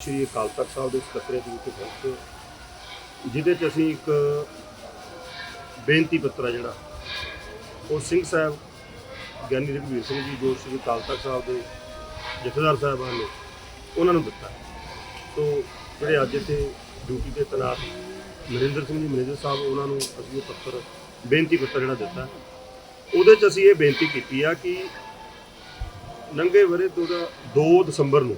ਸ਼੍ਰੀ ਅਕਾਲ ਤਖਤ ਸਾਹਿਬ ਦੇ ਸਕੱਤਰੇ ਦੇ ਵਿੱਚ ਪਹੁੰਚੇ ਜਿਹਦੇ 'ਚ ਅਸੀਂ ਇੱਕ ਬੇਨਤੀ ਪੱਤਰ ਆ ਜਿਹੜਾ, ਉਹ ਸਿੰਘ ਸਾਹਿਬ, ਗਿਆਨੀ ਰਘਵੀਰ ਸਿੰਘ ਜੀ ਜੋ ਸ਼੍ਰੀ ਅਕਾਲ ਤਖਤ ਸਾਹਿਬ ਦੇ ਜਥੇਦਾਰ ਸਾਹਿਬਾਨ ਨੇ ਉਹਨਾਂ ਨੂੰ ਦਿੱਤਾ। ਸੋ ਜਿਹੜੇ ਅੱਜ ਇੱਥੇ ਡਿਊਟੀ ਤੇ ਤੈਨਾਤ ਨਰਿੰਦਰ ਸਿੰਘ ਜੀ, ਮੈਨੇਜਰ ਸਾਹਿਬ, ਉਹਨਾਂ ਨੂੰ ਅਸੀਂ ਇਹ ਪੱਤਰ, ਬੇਨਤੀ ਪੱਤਰ ਜਿਹੜਾ ਦਿੱਤਾ। ਉਹਦੇ 'ਚ ਅਸੀਂ ਇਹ ਬੇਨਤੀ ਕੀਤੀ ਆ ਕਿ ਨੰਗੇ ਵਰੇ 2 ਦਸੰਬਰ ਨੂੰ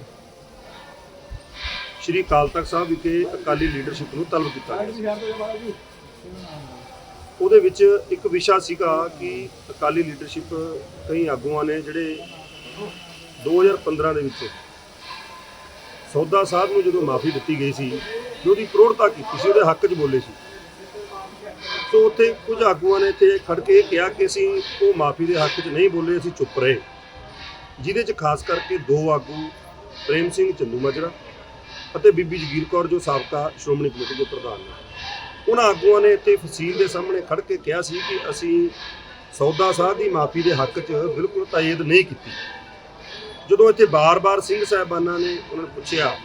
ਸ਼੍ਰੀ ਅਕਾਲ ਤਖਤ ਸਾਹਿਬ ਵਿਖੇ ਅਕਾਲੀ ਲੀਡਰਸ਼ਿਪ ਨੂੰ ਤਲਬ ਕੀਤਾ ਗਿਆ ਸੀ। ਉਹਦੇ ਵਿੱਚ ਇੱਕ ਵਿਸ਼ਾ ਸੀਗਾ ਕਿ ਅਕਾਲੀ ਲੀਡਰਸ਼ਿਪ ਕਈ ਆਗੂਆਂ ਨੇ ਜਿਹੜੇ 2015 ਦੇ ਵਿੱਚ ਸੌਦਾ ਸਾਹਿਬ ਨੂੰ ਜਦੋਂ ਮਾਫੀ ਦਿੱਤੀ ਗਈ ਸੀ ਤੇ ਉਹਦੀ ਪ੍ਰੋੜਤਾ ਕੀਤੀ ਸੀ, ਉਹਦੇ ਹੱਕ 'ਚ ਬੋਲੇ ਸੀ ਸੋ ਉੱਥੇ ਕੁਝ ਆਗੂਆਂ ਨੇ ਇੱਥੇ ਖੜ ਕੇ ਇਹ ਕਿਹਾ ਕਿ ਅਸੀਂ ਉਹ ਮਾਫੀ ਦੇ ਹੱਕ 'ਚ ਨਹੀਂ ਬੋਲੇ, ਅਸੀਂ ਚੁੱਪ ਰਹੇ ਜਿਹਦੇ 'ਚ ਖਾਸ ਕਰਕੇ ਦੋ ਆਗੂ, ਪ੍ਰੇਮ ਸਿੰਘ, ਚੰਦੂ ਮਾਜਰਾ ਅਤੇ ਬੀਬੀ ਜਗੀਰ ਕੌਰ, ਜੋ ਸਾਬਕਾ ਸ਼੍ਰੋਮਣੀ ਕਮੇਟੀ ਦੇ ਪ੍ਰਧਾਨ ਨੇ। ਉਹਨਾਂ ਆਗੂਆਂ ਨੇ ਇੱਥੇ ਫਸੀਲ ਦੇ ਸਾਹਮਣੇ ਖੜ ਕੇ ਕਿਹਾ ਸੀ ਕਿ ਅਸੀਂ ਸੌਦਾ ਸਾਹਿਬ ਦੀ ਮਾਫੀ ਦੇ ਹੱਕ 'ਚ ਬਿਲਕੁਲ ਤਾਇਦ ਨਹੀਂ ਕੀਤੀ। ਜਦੋਂ ਇੱਥੇ ਬਾਰ-ਬਾਰ ਸਿੰਘ ਸਾਹਿਬਾਨਾਂ ਨੇ ਉਹਨਾਂ ਨੂੰ ਪੁੱਛਿਆ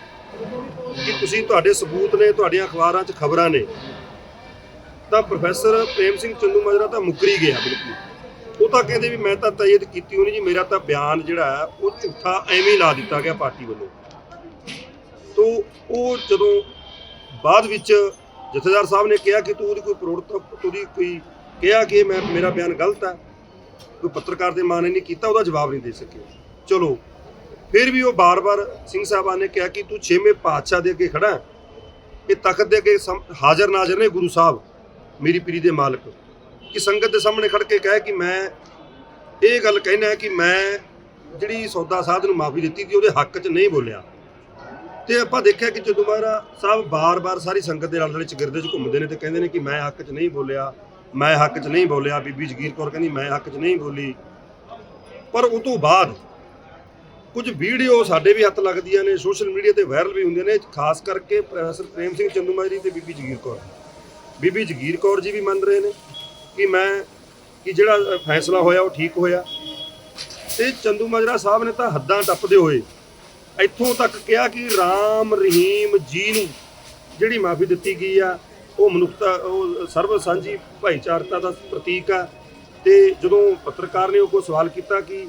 ਕਿ ਤੁਸੀਂ ਤੁਹਾਡੇ ਸਬੂਤ ਨੇ, ਤੁਹਾਡੀਆਂ ਅਖਬਾਰਾਂ 'ਚ ਖਬਰਾਂ ਨੇ, ਤਾਂ ਪ੍ਰੋਫੈਸਰ ਪ੍ਰੇਮ ਸਿੰਘ ਚੰਦੂ ਮਾਜਰਾ ਤਾਂ ਮੁੱਕਰੀ ਗਿਆ ਬਿਲਕੁਲ। ਉਹ ਤਾਂ ਕਹਿੰਦੇ ਵੀ ਮੈਂ ਤਾਂ ਤਾਇਦ ਕੀਤੀ ਹੋਣੀ ਜੀ, ਮੇਰਾ ਤਾਂ ਬਿਆਨ ਜਿਹੜਾ ਹੈ, ਉਹ ਝੂਠਾ ਐਵੇਂ ਹੀ ਲਾ ਦਿੱਤਾ ਗਿਆ ਪਾਰਟੀ ਵੱਲੋਂ। ਤੋਂ ਉਹ ਜਦੋਂ ਬਾਅਦ ਵਿੱਚ ਜਥੇਦਾਰ ਸਾਹਿਬ ਨੇ ਕਿਹਾ ਕਿ ਤੂੰ ਉਹਦੀ ਕੋਈ ਪ੍ਰੋੜਤ ਉਹਦੀ ਕੋਈ ਕਿਹਾ ਕਿ ਮੈਂ, ਮੇਰਾ ਬਿਆਨ ਗਲਤ ਹੈ, ਕੋਈ ਪੱਤਰਕਾਰ ਦੇ ਮਾਨੇ ਨਹੀਂ ਕੀਤਾ, ਉਹਦਾ ਜਵਾਬ ਨਹੀਂ ਦੇ ਸਕੇ ਚਲੋ, ਫਿਰ ਵੀ ਉਹ ਬਾਰ-ਬਾਰ ਸਿੰਘ ਸਾਹਿਬਾਨ ਨੇ ਕਿਹਾ ਕਿ ਤੂੰ ਛੇਵੇਂ ਪਾਤਸ਼ਾਹ ਦੇ ਅੱਗੇ ਖੜਾ ਇਹ ਤਖਤ ਦੇ ਅੱਗੇ ਸਮ- ਹਾਜ਼ਰ ਨਾਜ਼ਰ ਨੇ ਗੁਰੂ ਸਾਹਿਬ, ਮੇਰੀ ਪੀਰੀ ਦੇ ਮਾਲਕ। ਕਿ ਸੰਗਤ ਦੇ ਸਾਹਮਣੇ ਖੜ ਕੇ ਕਹੇ ਕਿ ਮੈਂ ਇਹ ਗੱਲ ਕਹਿਣਾ ਹੈ ਕਿ ਮੈਂ ਜਿਹੜੀ ਸੌਦਾ ਸਾਧ ਨੂੰ ਮਾਫੀ ਦਿੱਤੀ ਸੀ, ਉਹਦੇ ਹੱਕ 'ਚ ਨਹੀਂ ਬੋਲਿਆ। ਤੇ ਆਪਾਂ ਦੇਖਿਆ ਕਿ ਜਦੋਂ ਮਹਾਰਾ ਸਾਹਿਬ ਬਾਰ-ਬਾਰ ਸਾਰੀ ਸੰਗਤ ਦੇ ਨਾਲ ਚਗਿਰਦੇ 'ਚ ਘੁੰਮਦੇ ਨੇ ਤੇ ਕਹਿੰਦੇ ਨੇ ਕਿ ਮੈਂ ਹੱਕ 'ਚ ਨਹੀਂ ਬੋਲਿਆ, ਮੈਂ ਹੱਕ 'ਚ ਨਹੀਂ ਬੋਲਿਆ। ਬੀਬੀ ਜਗੀਰ ਕੌਰ ਕਹਿੰਦੀ, ਮੈਂ ਹੱਕ 'ਚ ਨਹੀਂ ਬੋਲੀ। ਪਰ ਉਹ ਤੋਂ ਬਾਅਦ ਕੁਝ ਵੀਡੀਓ ਸਾਡੇ ਵੀ ਹੱਥ ਲੱਗਦੀਆਂ ਨੇ, ਸੋਸ਼ਲ ਮੀਡੀਆ ਤੇ ਵਾਇਰਲ ਵੀ ਹੁੰਦੀਆਂ ਨੇ, ਖਾਸ ਕਰਕੇ ਪ੍ਰੋਫੈਸਰ ਪ੍ਰੇਮ ਸਿੰਘ ਚੰਦੂਮਾਜਰੀ ਤੇ ਬੀਬੀ ਜਗੀਰ ਕੌਰ। ਬੀਬੀ ਜਗੀਰ ਕੌਰ ਜੀ ਵੀ ਮੰਨ ਰਹੇ ਨੇ ਕਿ ਮੈਂ, ਕਿ ਜਿਹੜਾ ਫੈਸਲਾ ਹੋਇਆ ਉਹ ਠੀਕ ਹੋਇਆ। ਤੇ ਚੰਦੂਮਾਜਰਾ ਸਾਹਿਬ ਨੇ ਤਾਂ ਹੱਦਾਂ ਟੱਪਦੇ ਹੋਏ ਇੱਥੋਂ ਤੱਕ ਕਿਹਾ ਕਿ ਰਾਮ ਰਹੀਮ ਜੀ ਨੂੰ ਜਿਹੜੀ ਮਾਫੀ ਦਿੱਤੀ ਗਈ ਆ, ਉਹ ਮਨੁੱਖਤਾ, ਉਹ ਸਰਵ ਸਾਂਝੀ ਭਾਈਚਾਰਤਾ ਦਾ ਪ੍ਰਤੀਕ ਆ। ਤੇ ਜਦੋਂ ਪੱਤਰਕਾਰ ਨੇ ਉਹ ਕੋ ਸਵਾਲ ਕੀਤਾ ਕਿ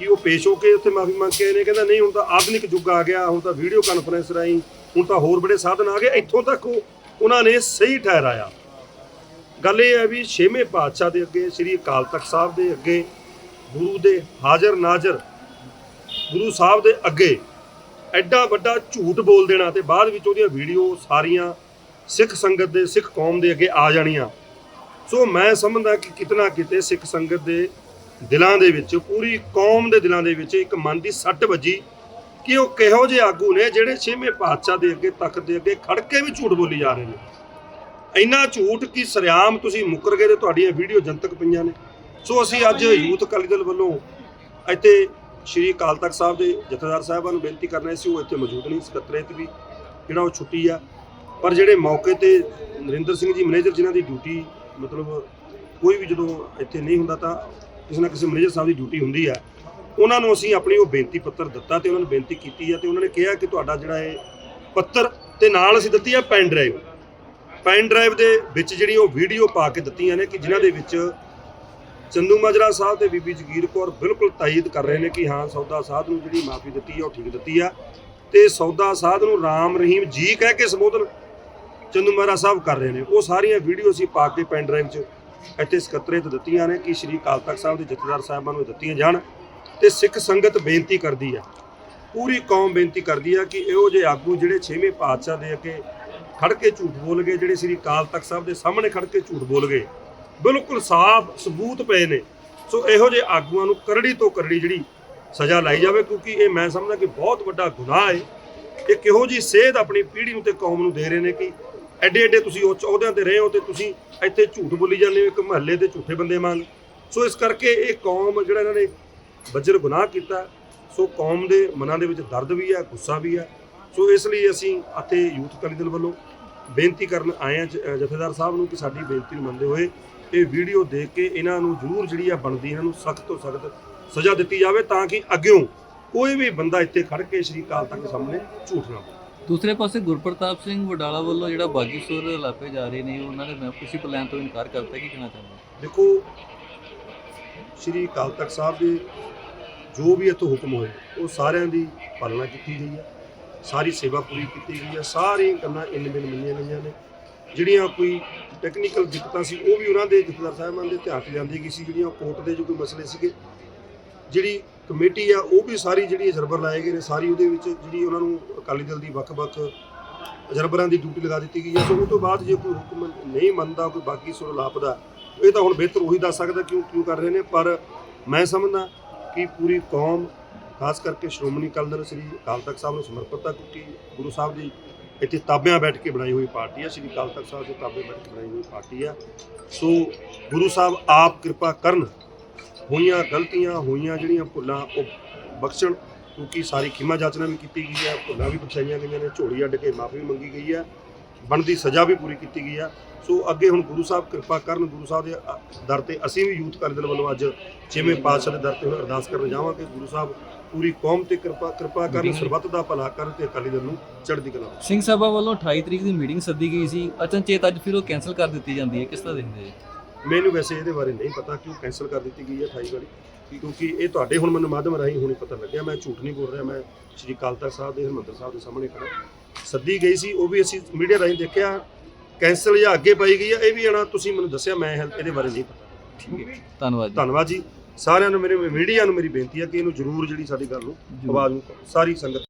ਕਿ ਉਹ ਪੇਸ਼ ਹੋ ਕੇ ਉੱਥੇ ਮਾਫੀ ਮੰਗ ਕੇ ਆਏ ਨੇ, ਕਹਿੰਦਾ ਨਹੀਂ, ਹੁਣ ਤਾਂ ਆਧੁਨਿਕ ਯੁੱਗ ਆ ਗਿਆ, ਹੁਣ ਤਾਂ ਵੀਡੀਓ ਕਾਨਫਰੰਸ ਰਾਹੀਂ, ਹੁਣ ਤਾਂ ਹੋਰ ਬੜੇ ਸਾਧਨ ਆ ਗਏ, ਇੱਥੋਂ ਤੱਕ ਉਹਨਾਂ ਨੇ ਸਹੀ ਠਹਿਰਾਇਆ। ਗੱਲ ਇਹ ਹੈ ਵੀ ਛੇਵੇਂ ਪਾਤਸ਼ਾਹ ਦੇ ਅੱਗੇ, ਸ੍ਰੀ ਅਕਾਲ ਤਖਤ ਸਾਹਿਬ ਦੇ ਅੱਗੇ, ਗੁਰੂ ਦੇ ਹਾਜ਼ਰ ਨਾਜ਼ਰ ਗੁਰੂ ਸਾਹਿਬ ਦੇ ਅੱਗੇ ਐਡਾ ਵੱਡਾ ਝੂਠ ਬੋਲ ਦੇਣਾ ਤੇ ਬਾਅਦ ਵਿੱਚ ਉਹਦੀਆਂ ਵੀਡੀਓ ਸਾਰੀਆਂ ਸਿੱਖ ਸੰਗਤ ਦੇ ਸਿੱਖ ਕੌਮ ਦੇ ਅੱਗੇ ਆ ਜਾਣੀਆਂ। ਸੋ ਮੈਂ ਸਮਝਦਾ ਕਿ ਕਿਤਨਾ ਕਿਤੇ ਸਿੱਖ ਸੰਗਤ ਦੇ ਦਿਲਾਂ ਦੇ ਵਿੱਚ ਪੂਰੀ ਕੌਮ ਦੇ ਦਿਲਾਂ ਦੇ ਵਿੱਚ ਇੱਕ ਮਨ ਦੀ ਸੱਟ ਵੱਜੀ ਕਿ ਉਹ ਕਿਹੋ ਜਿਹੇ ਆਗੂ ਨੇ ਜਿਹੜੇ ਛੇਵੇਂ ਪਾਤਸ਼ਾਹ ਦੇ ਅੱਗੇ ਤਖਤ ਦੇ ਅੱਗੇ ਖੜ ਕੇ ਵੀ ਝੂਠ ਬੋਲੀ ਜਾ ਰਹੇ ਨੇ। ਇੰਨਾ ਝੂਠ ਕਿ ਸਰਿਆਮ ਤੁਸੀਂ ਮੁੱਕਰ ਗਏ ਤੇ ਤੁਹਾਡੀਆਂ ਵੀਡੀਓ ਜਨਤਕ ਪਈਆਂ ਨੇ। ਸੋ ਅਸੀਂ ਅੱਜ ਯੂਥ ਅਕਾਲੀ ਦਲ ਵੱਲੋਂ ਇੱਥੇ ਸ਼੍ਰੀ ਅਕਾਲ ਤਖਤ ਸਾਹਿਬ ਦੇ ਜਥੇਦਾਰ ਸਾਹਿਬਾਂ ਨੂੰ ਬੇਨਤੀ ਕਰਨਾ ਸੀ ਉਹ ਇੱਥੇ ਮੌਜੂਦ ਨਹੀਂ ਸਕੱਤਰੇਤ ਵੀ ਜਿਹੜਾ ਉਹ ਛੁੱਟੀ ਆ। ਪਰ ਜਿਹੜੇ ਮੌਕੇ ਤੇ ਨਰਿੰਦਰ ਸਿੰਘ ਜੀ ਮੈਨੇਜਰ ਜਿਨ੍ਹਾਂ ਦੀ ਡਿਊਟੀ, ਮਤਲਬ ਕੋਈ ਵੀ ਜਦੋਂ ਇੱਥੇ ਨਹੀਂ ਹੁੰਦਾ ਤਾਂ ਕਿਸੇ ਨਾ ਕਿਸੇ ਮੈਨੇਜਰ ਸਾਹਿਬ ਦੀ ਡਿਊਟੀ ਹੁੰਦੀ ਆ। ਉਹਨਾਂ ਨੂੰ ਅਸੀਂ ਆਪਣੀ ਉਹ ਬੇਨਤੀ ਪੱਤਰ ਦਿੱਤਾ ਤੇ ਉਹਨਾਂ ਨੂੰ ਬੇਨਤੀ ਕੀਤੀ ਆ ਤੇ ਉਹਨਾਂ ਨੇ ਕਿਹਾ ਕਿ ਤੁਹਾਡਾ ਜਿਹੜਾ ਇਹ ਪੱਤਰ ਤੇ ਨਾਲ ਅਸੀਂ ਦਿੱਤੀ ਆ ਪੈਨ ਡਰਾਈਵ। ਪੈਨ ਡਰਾਈਵ ਦੇ ਵਿੱਚ ਜਿਹੜੀ ਉਹ ਵੀਡੀਓ ਪਾ ਕੇ ਦਿੱਤੀਆਂ ਨੇ ਕਿ ਜਿਨ੍ਹਾਂ ਦੇ ਵਿੱਚ ਚੰਦੂ ਮਾਜਰਾ ਸਾਹਿਬ ਤੇ ਬੀਬੀ ਜਗੀਰ ਕੌਰ ਬਿਲਕੁਲ ਤਾਇਦ ਕਰ ਰਹੇ ਨੇ ਕਿ ਹਾਂ, ਸੌਦਾ ਸਾਧ ਨੂੰ ਜਿਹੜੀ ਮਾਫੀ ਦਿੱਤੀ ਆ, ਉਹ ਠੀਕ ਦਿੱਤੀ ਆ। ਤੇ ਸੌਦਾ ਸਾਧ ਨੂੰ ਰਾਮ ਰਹੀਮ ਜੀ ਕਹਿ ਕੇ ਸੰਬੋਧਨ ਚੰਦੂ ਮਾਜਰਾ ਸਾਹਿਬ ਕਰ ਰਹੇ ਨੇ। ਉਹ ਸਾਰੀਆਂ ਵੀਡੀਓ ਅਸੀਂ ਪਾ ਕੇ ਪੈਨ ਡਰਾਈਵ 'ਚ ਇੱਥੇ ਸਕੱਤਰੇਤ ਦਿੱਤੀਆਂ ਨੇ ਕਿ ਸ਼੍ਰੀ ਅਕਾਲ ਤਖਤ ਸਾਹਿਬ ਦੇ ਜਥੇਦਾਰ ਸਾਹਿਬਾਨ ਨੂੰ ਦਿੱਤੀਆਂ ਜਾਣ ਤੇ ਸਿੱਖ ਸੰਗਤ ਬੇਨਤੀ ਕਰਦੀ ਆ। ਪੂਰੀ ਕੌਮ ਬੇਨਤੀ ਕਰਦੀ ਆ ਕਿ ਇਹੋ ਜਿਹੇ ਆਗੂ ਜਿਹੜੇ ਛੇਵੇਂ ਪਾਤਸ਼ਾਹ ਦੇ ਅੱਗੇ ਖੜ ਕੇ ਝੂਠ ਬੋਲ ਗਏ, ਜਿਹੜੇ ਸ੍ਰੀ ਅਕਾਲ ਤਖਤ ਸਾਹਿਬ ਦੇ ਸਾਹਮਣੇ ਖੜ ਕੇ ਝੂਠ ਬੋਲ ਗਏ ਬਿਲਕੁਲ ਸਾਫ਼ ਸਬੂਤ ਪਏ ਨੇ। ਸੋ ਇਹੋ ਜਿਹੇ ਆਗੂਆਂ ਨੂੰ ਕਰੜੀ ਤੋਂ ਕਰੜੀ ਜਿਹੜੀ ਸਜ਼ਾ ਲਾਈ ਜਾਵੇ, ਕਿਉਂਕਿ ਇਹ ਮੈਂ ਸਮਝਦਾ ਕਿ ਬਹੁਤ ਵੱਡਾ ਗੁਨਾਹ ਹੈ ਇਹ ਕਿਹੋ ਜੀ ਸੇਧ ਆਪਣੀ ਪੀੜ੍ਹੀ ਨੂੰ ਤੇ ਕੌਮ ਨੂੰ ਦੇ ਰਹੇ ਨੇ ਕਿ ਐਡੇ ਐਡੇ ਤੁਸੀਂ ਉਹ ਚੌਦਿਆਂ ਤੇ ਰਹੇ ਹੋ ਤੇ ਤੁਸੀਂ ਇੱਥੇ ਝੂਠ ਬੋਲੀ ਜਾਂਦੇ ਹੋ, ਇੱਕ ਮਹੱਲੇ ਦੇ ਝੂਠੇ ਬੰਦੇ ਵਾਂਗ। ਸੋ ਇਸ ਕਰਕੇ ਇਹ ਕੌਮ ਜਿਹੜਾ ਇਹਨਾਂ ਨੇ ਬੱਜਰ ਗੁਨਾਹ ਕੀਤਾ, ਸੋ ਕੌਮ ਦੇ ਮਨਾਂ ਦੇ ਵਿੱਚ ਦਰਦ ਵੀ ਹੈ ਗੁੱਸਾ ਵੀ ਹੈ ਸੋ ਇਸ ਲਈ ਅਸੀਂ ਅਤੇ ਯੂਥ ਅਕਾਲੀ ਦਲ ਵੱਲੋਂ ਬੇਨਤੀ ਕਰਨ ਆਏ ਜ- ਜਥੇਦਾਰ ਸਾਹਿਬ ਨੂੰ ਕਿ ਸਾਡੀ ਬੇਨਤੀ ਨੂੰ ਮੰਨਦੇ ਹੋਏ ਇਹ ਵੀਡੀਓ ਦੇਖ ਕੇ ਇਹਨਾਂ ਨੂੰ ਜ਼ਰੂਰ ਜਿਹੜੀ ਆ ਬਣਦੀ ਇਹਨਾਂ ਨੂੰ ਸਖਤ ਤੋਂ ਸਖਤ ਸਜ਼ਾ ਦਿੱਤੀ ਜਾਵੇ ਤਾਂ ਕਿ ਅੱਗਿਓਂ ਕੋਈ ਵੀ ਬੰਦਾ ਇੱਥੇ ਖੜ ਕੇ ਸ਼੍ਰੀ ਅਕਾਲ ਤਖਤ ਸਾਹਮਣੇ ਝੂਠ ਨਾ ਬੋਲੇ। ਦੂਸਰੇ ਪਾਸੇ ਗੁਰਪ੍ਰਤਾਪ ਸਿੰਘ ਵਡਾਲਾ ਵੱਲੋਂ ਜਿਹੜਾ ਬਾਗੀ ਸੁਰ ਲਾਪੇ ਜਾ ਰਹੇ ਨੇ ਉਹਨਾਂ ਨੇ ਮੈਂਬਰਸ਼ਿਪ ਪਲਾਨ ਤੋਂ ਇਨਕਾਰ ਕਰਤਾ ਕੀ ਕਹਿਣਾ ਚਾਹੁੰਦੇ ਦੇਖੋ ਸ਼੍ਰੀ ਅਕਾਲ ਤਖਤ ਸਾਹਿਬ ਦੇ ਜੋ ਵੀ ਇੱਥੋਂ ਹੁਕਮ ਹੋਏ ਉਹ ਸਾਰਿਆਂ ਦੀ ਪਾਲਣਾ ਕੀਤੀ ਗਈ ਹੈ ਸਾਰੀ ਸੇਵਾ ਪੂਰੀ ਕੀਤੀ ਗਈ ਹੈ ਸਾਰੀਆਂ ਕੰਨਾਂ ਇੰਨ ਬਿਨ ਮੰਨੀਆਂ ਗਈਆਂ ਨੇ। ਜਿਹੜੀਆਂ ਕੋਈ ਟੈਕਨੀਕਲ ਦਿੱਕਤਾਂ ਸੀ, ਉਹ ਵੀ ਉਹਨਾਂ ਦੇ ਜਥੇਦਾਰ ਸਾਹਿਬਾਨ ਦੇ ਧਿਆਨ 'ਚ ਜਾਂਦੀ ਗਈ ਸੀ, ਜਿਹੜੀਆਂ ਕੋਰਟ ਦੇ ਜੋ ਕੋਈ ਮਸਲੇ ਸੀਗੇ। ਜਿਹੜੀ ਕਮੇਟੀ ਆ, ਉਹ ਵੀ ਸਾਰੀ ਜਿਹੜੀ ਅਜਰਬਰ ਲਾਏ ਗਏ ਨੇ। ਸਾਰੀ ਉਹਦੇ ਵਿੱਚ ਜਿਹੜੀ ਉਹਨਾਂ ਨੂੰ ਅਕਾਲੀ ਦਲ ਦੀ ਵੱਖ-ਵੱਖ ਅਜਰਬਰਾਂ ਦੀ ਡਿਊਟੀ ਲਗਾ ਦਿੱਤੀ ਗਈ ਹੈ ਸੋ ਉਹ ਤੋਂ ਬਾਅਦ ਜੇ ਕੋਈ ਹੁਕਮ ਨਹੀਂ ਮੰਨਦਾ, ਕੋਈ ਬਾਕੀ ਸੁਰ ਲਾਪਦਾ, ਇਹ ਤਾਂ ਹੁਣ ਬਿਹਤਰ ਉਹੀ ਦੱਸ ਸਕਦਾ ਕਿਉਂ ਕਿਉਂ ਕਰ ਰਹੇ ਨੇ। ਪਰ ਮੈਂ ਸਮਝਦਾ ਕਿ ਪੂਰੀ ਕੌਮ ਖਾਸ ਕਰਕੇ ਸ਼੍ਰੋਮਣੀ ਅਕਾਲੀ ਦਲ ਸ੍ਰੀ ਅਕਾਲ ਤਖਤ ਸਾਹਿਬ ਨੂੰ ਸਮਰਪਿਤ ਹੈ ਕਿਉਂਕਿ ਗੁਰੂ ਸਾਹਿਬ ਦੀ ਇੱਥੇ ਤਾਬਿਆਂ ਬੈਠ ਕੇ ਬਣਾਈ ਹੋਈ ਪਾਰਟੀ ਹੈ ਸ੍ਰੀ ਅਕਾਲ ਤਖਤ ਸਾਹਿਬ ਦੇ ਤਾਬੇ ਬੈਠ ਕੇ ਬਣਾਈ ਹੋਈ ਪਾਰਟੀ ਹੈ ਸੋ ਗੁਰੂ ਸਾਹਿਬ ਆਪ ਕਿਰਪਾ ਕਰਨ ਹੋਈਆਂ ਗਲਤੀਆਂ, ਹੋਈਆਂ ਜਿਹੜੀਆਂ ਭੁੱਲਾਂ, ਉਹ ਬਖਸ਼ਣ, ਕਿਉਂਕਿ ਸਾਰੀ ਖਿਮਾ ਜਾਚਨਾ ਵੀ ਕੀਤੀ ਗਈ ਹੈ ਭੁੱਲਾਂ ਵੀ ਬਖਸ਼ਾਈਆਂ ਗਈਆਂ ਨੇ, ਝੋਲੀ ਅੱਡ ਕੇ ਮਾਫੀ ਵੀ ਮੰਗੀ ਗਈ ਹੈ ਬਣਦੀ ਸਜ਼ਾ ਵੀ ਪੂਰੀ ਕੀਤੀ ਗਈ ਹੈ ਸੋ ਅੱਗੇ ਹੁਣ ਗੁਰੂ ਸਾਹਿਬ ਕਿਰਪਾ ਕਰਨ ਗੁਰੂ ਸਾਹਿਬ ਦੇ ਦਰ ਤੇ ਅਸੀਂ ਵੀ ਯੂਥ ਦਲ ਵੱਲੋਂ ਅੱਜ ਛੇਵੇਂ ਪਾਤਸ਼ਾਹ ਦੇ ਦਰ ਤੇ ਹੁਣ ਅਰਦਾਸ ਕਰਨ ਜਾਵਾਂਗੇ। ਗੁਰੂ ਸਾਹਿਬ ਪੂਰੀ ਕੌਮ ਤੇ ਕਿਰਪਾ ਕਿਰਪਾ ਕਰਨ ਸਰਬੱਤ ਦਾ ਭਲਾ ਕਰਨ ਤੇ ਅਕਾਲੀ ਦਲ ਨੂੰ ਚੜ੍ਹਦੀ ਕਲਾ। ਸਿੰਘ ਸਭਾ ਵੱਲੋਂ 28 ਤਰੀਕ ਦੀ ਮੀਟਿੰਗ ਸੱਦੀ ਗਈ ਸੀ। ਅਚਨਚੇਤ ਅੱਜ ਫਿਰ ਉਹ ਕੈਨਸਲ ਕਰ ਦਿੱਤੀ ਜਾਂਦੀ ਹੈ। ਕਿਸ ਤਰ੍ਹਾਂ ਦੇਖਦੇ ਮੈਨੂੰ ਵੈਸੇ ਇਹਦੇ ਬਾਰੇ ਨਹੀਂ ਪਤਾ ਕਿਉਂ ਕੈਂਸਲ ਕਰ ਦਿੱਤੀ ਗਈ ਹੈ 28 ਵਾਲੀ ਕਿਉਂਕਿ ਇਹ ਤੁਹਾਡੇ ਹੁਣ ਮੈਨੂੰ ਮਾਧਿਅਮ ਰਾਹੀਂ ਹੁਣੇ ਪਤਾ ਲੱਗਿਆ ਮੈਂ ਝੂਠ ਨਹੀਂ ਬੋਲ ਰਿਹਾ ਮੈਂ ਸ਼੍ਰੀ ਅਕਾਲ ਤਖਤ ਸਾਹਿਬ ਦੇ ਹਰਿਮੰਦਰ ਸਾਹਿਬ ਦੇ ਸਾਹਮਣੇ ਖੜਾ ਸੱਦੀ ਗਈ ਸੀ ਉਹ ਵੀ ਅਸੀਂ ਮੀਡੀਆ ਰਾਹੀਂ ਦੇਖਿਆ ਕੈਂਸਲ ਜਾਂ ਅੱਗੇ ਪਾਈ ਗਈ ਹੈ ਇਹ ਵੀ ਆਣਾ ਤੁਸੀਂ ਮੈਨੂੰ ਦੱਸਿਆ ਮੈਂ ਇਹ- ਇਹਦੇ ਬਾਰੇ ਨਹੀਂ ਪਤਾ। ਠੀਕ ਹੈ ਧੰਨਵਾਦ ਜੀ। ਧੰਨਵਾਦ ਜੀ। ਸਾਰਿਆਂ ਨੂੰ ਮੇਰੇ ਮੀਡੀਆ ਨੂੰ ਮੇਰੀ ਬੇਨਤੀ ਹੈ ਕਿ ਇਹਨੂੰ ਜ਼ਰੂਰ ਜਿਹੜੀ ਸਾਡੀ ਗੱਲ ਨੂੰ। ਆਵਾਜ਼ ਨੂੰ ਸਾਰੀ ਸੰਗਤ